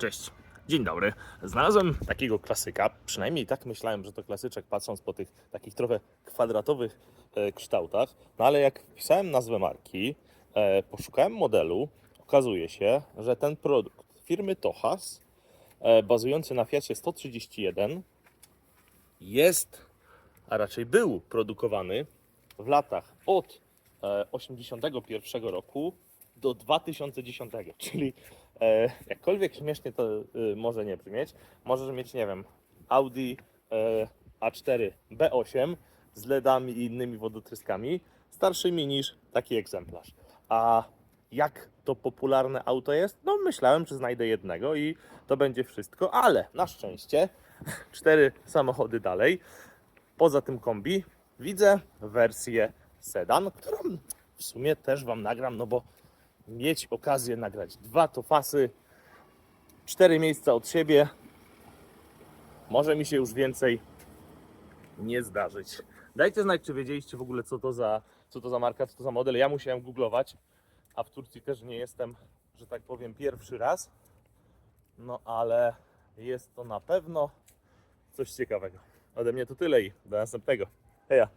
Cześć, dzień dobry. Znalazłem takiego klasyka, przynajmniej tak myślałem, że to klasyczek, patrząc po tych takich trochę kwadratowych e, kształtach. No ale jak wpisałem nazwę marki, e, poszukałem modelu, okazuje się, że ten produkt firmy Tochas, e, bazujący na Fiacie 131, jest, a raczej był produkowany w latach od e, 81 roku do 2010, czyli e, jakkolwiek śmiesznie to e, może nie brzmieć, możesz mieć, nie wiem, Audi e, A4 B8 z LEDami i innymi wodotryskami, starszymi niż taki egzemplarz. A jak to popularne auto jest? No myślałem, że znajdę jednego i to będzie wszystko, ale na szczęście cztery samochody dalej, poza tym kombi, widzę wersję sedan, którą w sumie też Wam nagram, no bo mieć okazję nagrać dwa tofasy, cztery miejsca od siebie, może mi się już więcej nie zdarzyć. Dajcie znać, czy wiedzieliście w ogóle, co to za, co to za marka, co to za model. Ja musiałem googlować, a w Turcji też nie jestem, że tak powiem, pierwszy raz. No ale jest to na pewno coś ciekawego. Ode mnie to tyle i do następnego. Heja!